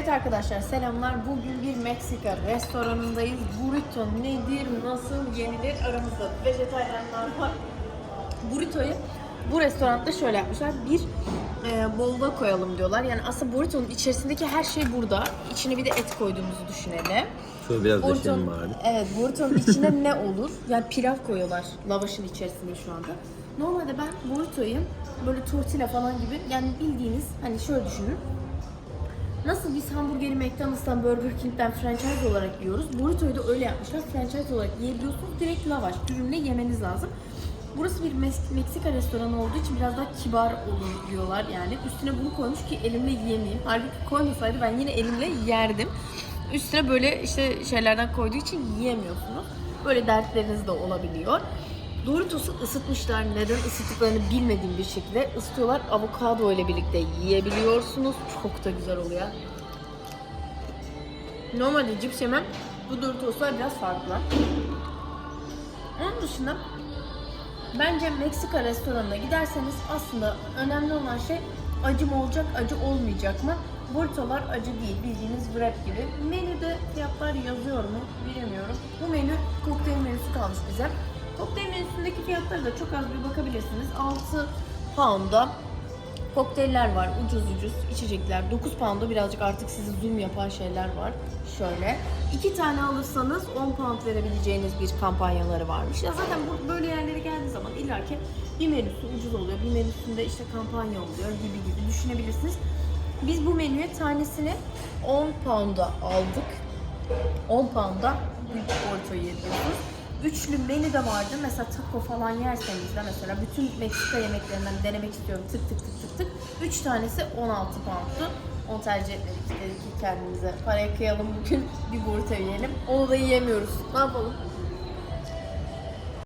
Evet arkadaşlar selamlar. Bugün bir Meksika restoranındayız. Burrito nedir, nasıl yenilir aramızda vejetaryenler var. Burrito'yu bu restoranda şöyle yapmışlar. Bir e, bowl'a koyalım diyorlar. Yani aslında burrito'nun içerisindeki her şey burada. İçine bir de et koyduğumuzu düşünelim. Şöyle biraz deşelim bari. Evet, burrito'nun içine ne olur? Yani pilav koyuyorlar lavaşın içerisinde şu anda. Normalde ben burrito'yu böyle tortilla falan gibi yani bildiğiniz hani şöyle düşünün. Nasıl biz hamburgeri McDonald's'tan, Burger King'den franchise olarak yiyoruz. Burrito'yu da öyle yapmışlar. Franchise olarak yiyebiliyorsunuz. Direkt lavaş ürünle yemeniz lazım. Burası bir Meksika restoranı olduğu için biraz daha kibar olur diyorlar yani. Üstüne bunu koymuş ki elimle yiyemeyeyim. Halbuki koymasaydı ben yine elimle yerdim. Üstüne böyle işte şeylerden koyduğu için yiyemiyorsunuz. Böyle dertleriniz de olabiliyor. Doritos'u ısıtmışlar. Neden ısıttıklarını bilmediğim bir şekilde ısıtıyorlar. Avokado ile birlikte yiyebiliyorsunuz. Çok da güzel oluyor. Normalde cips yemem. Bu Doritos'lar biraz farklı. Onun dışında bence Meksika restoranına giderseniz aslında önemli olan şey acı mı olacak, acı olmayacak mı? Burritolar acı değil, bildiğiniz wrap gibi. Menüde fiyatlar yazıyor mu bilemiyorum. Bu menü kokteyl menüsü kalmış bize. Kokteyl menüsündeki fiyatları da çok az bir bakabilirsiniz. 6 pound'a Kokteyller var ucuz ucuz içecekler 9 pound'a birazcık artık sizi zoom yapan şeyler var. Şöyle iki tane alırsanız 10 pound verebileceğiniz bir kampanyaları varmış. Ya zaten bu böyle yerlere geldiği zaman illaki bir menüsü ucuz oluyor. Bir menüsünde işte kampanya oluyor gibi gibi düşünebilirsiniz. Biz bu menüye tanesini 10 pound'a aldık. 10 pound'a bir orta yiyebiliyorsunuz. Üçlü menü de vardı. Mesela taco falan yerseniz de mesela bütün Meksika yemeklerinden denemek istiyorum tık tık tık tık tık. Üç tanesi 16 pound'tu. Onu tercih etmedik. Dedik ki kendimize paraya kıyalım bugün bir burrito yiyelim. Onu da yiyemiyoruz. Ne yapalım?